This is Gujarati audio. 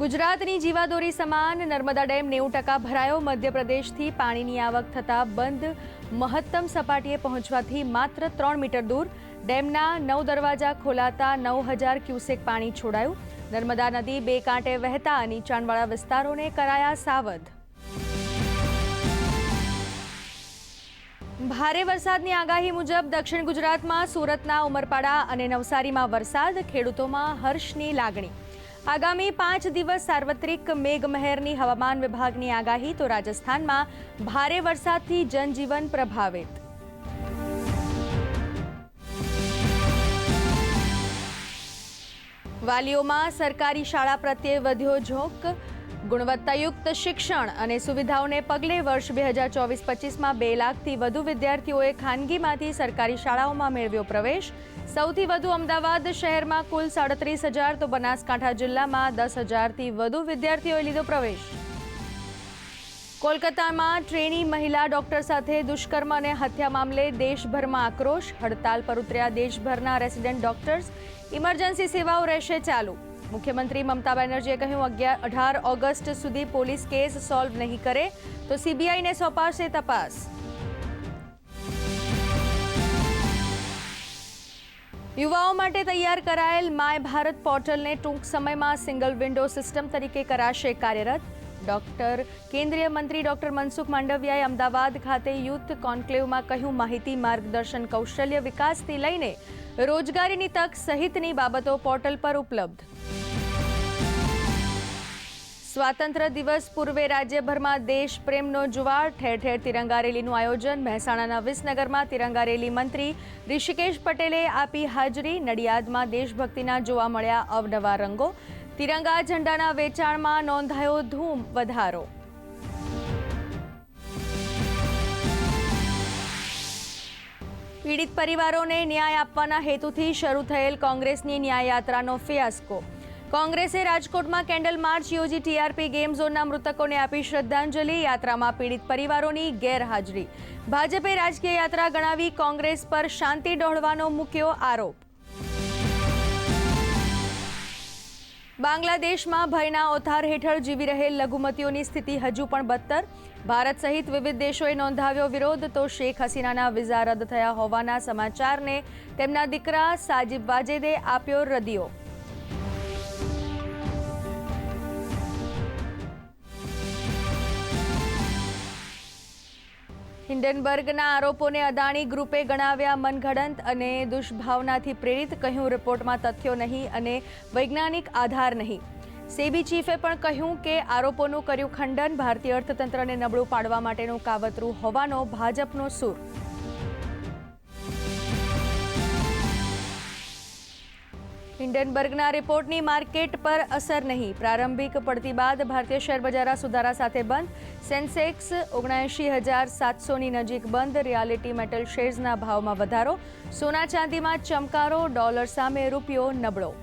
ગુજરાતની જીવાદોરી સમાન નર્મદા ડેમ નેવું ટકા ભરાયો. મધ્યપ્રદેશથી પાણીની આવક થતાં બંધ મહત્તમ સપાટીએ પહોંચવાથી માત્ર ત્રણ મીટર દૂર. ડેમના નવ દરવાજા ખોલાતા નવ હજાર ક્યુસેક પાણી છોડાયું. નર્મદા નદી બે કાંઠે વહેતા નીચાણવાળા વિસ્તારોને કરાયા સાવધ. ભારે વરસાદની આગાહી મુજબ દક્ષિણ ગુજરાતમાં સુરતના ઉમરપાડા અને નવસારીમાં વરસાદ, ખેડૂતોમાં હર્ષની લાગણી. આગામી પાંચ દિવસ સાર્વત્રિક મેઘમહેરની હવામાન વિભાગની આગાહી, તો રાજસ્થાનમાં ભારે વરસાદથી જનજીવન પ્રભાવિત. વાલીઓમાં સરકારી શાળા પ્રત્યે વધ્યો ઝોક. ગુણવત્તાયુક્ત શિક્ષણ અને સુવિધાઓને પગલે વર્ષ બે હજાર ચોવીસ પચીસમાં બે લાખથી વધુ વિદ્યાર્થીઓએ ખાનગીમાંથી સરકારી શાળાઓમાં મેળવ્યો પ્રવેશ. સૌથી વધુ અમદાવાદ શહેરમાં કુલ સાડત્રીસ હજાર તો બનાસકાંઠા જિલ્લામાં દસ હજારથી વધુ વિદ્યાર્થીઓએ લીધો પ્રવેશ. કોલકાતામાં ટ્રેની મહિલા ડોક્ટર સાથે દુષ્કર્મ અને હત્યા મામલે દેશભરમાં આક્રોશ. હડતાલ પર ઉતર્યા દેશભરના રેસિડેન્ટ ડોક્ટર્સ. ઇમરજન્સી સેવાઓ રહેશે ચાલુ. મુખ્યમંત્રી મમતા બેનર્જીએ કહ્યું, અગિયાર અઢાર ઓગસ્ટ સુધી પોલીસ કેસ સોલ્વ નહીં કરે તો સીબીઆઈને સોંપાશે તપાસ. યુવાઓ માટે તૈયાર કરાયેલ માય ભારત પોર્ટલને ટૂંક સમયમાં સિંગલ વિન્ડો સિસ્ટમ તરીકે કરાશે કાર્યરત. ડોક્ટર કેન્દ્રીય મંત્રી ડોક્ટર મનસુખ માંડવિયાએ અમદાવાદ ખાતે યુથ કોન્ક્લેવમાં કહ્યું, માહિતી, માર્ગદર્શન, કૌશલ્ય વિકાસથી લઈને રોજગારીની તક સહિતની બાબતો પોર્ટલ પર ઉપલબ્ધ. સ્વાતંત્ર્ય દિવસ પૂર્વે રાજ્યભરમાં દેશ પ્રેમનો જુવાળ ઠેર ઠેર તિરંગા રેલીનું આયોજન. મહેસાણાના વિસનગરમાં તિરંગા રેલી મંત્રી ઋષિકેશ પટેલે આપી હાજરી. નડિયાદમાં દેશભક્તિના જોવા મળ્યા અવનવા રંગો. તિરંગા ઝંડાના વેચાણમાં નોંધાયો ધૂમ વધારો. પીડિત પરિવારોને ન્યાય આપવાના હેતુથી શરૂ થયેલ કોંગ્રેસની ન્યાય યાત્રાનો ફિયાસ્કો. કોંગ્રેસે રાજકોટમાં કેન્ડલ માર્ચ યોજી ટીઆરપી ગેમ ઝોનના મૃતકોને આપી શ્રદ્ધાંજલિ, યાત્રામાં પીડિત પરિવારોની ગેરહાજરી. ભાજપે રાજકીય યાત્રા ગણાવી કોંગ્રેસ પર શાંતિ ડહોળવાનો મૂક્યો આરોપ. બાંગ્લાદેશમાં ભયના ઓથાર હેઠળ જીવી રહેલ લઘુમતીઓની સ્થિતિ હજુ પણ બદતર. ભારત સહિત વિવિધ દેશોએ નોંધાવ્યો વિરોધ, તો શેખ હસીનાના વિઝા રદ થયા હોવાના સમાચારને તેમના દીકરા સાજિબ વાજેદે આપ્યો રદિયો. હિન્ડનબર્ગના આરોપોને અદાણી ગ્રુપે ગણાવ્યા મનઘડંત અને દુષ્ભાવનાથી પ્રેરિત, કહ્યું રિપોર્ટમાં તથ્યો નહીં અને વૈજ્ઞાનિક આધાર નહીં. સેબી ચીફે પણ કહ્યું કે આરોપોનું કર્યું ખંડન, ભારતીય અર્થતંત્રને નબળું પાડવા માટેનું કાવતરું હોવાનો ભાજપનો સૂર. હિન્ડનબર્ગના રિપોર્ટની માર્કેટ પર અસર નહીં. પ્રારંભિક પડતી બાદ ભારતીય શેર સુધારા સાથે બંધ. સેન્સેક્સ ઓગણએંશી હજાર સાતસોની નજીક બંધ. રિયાલિટી મેટલ શેર્સના ભાવમાં વધારો. સોના ચાંદીમાં ચમકારો. ડોલર સામે રૂપિયો નબળો.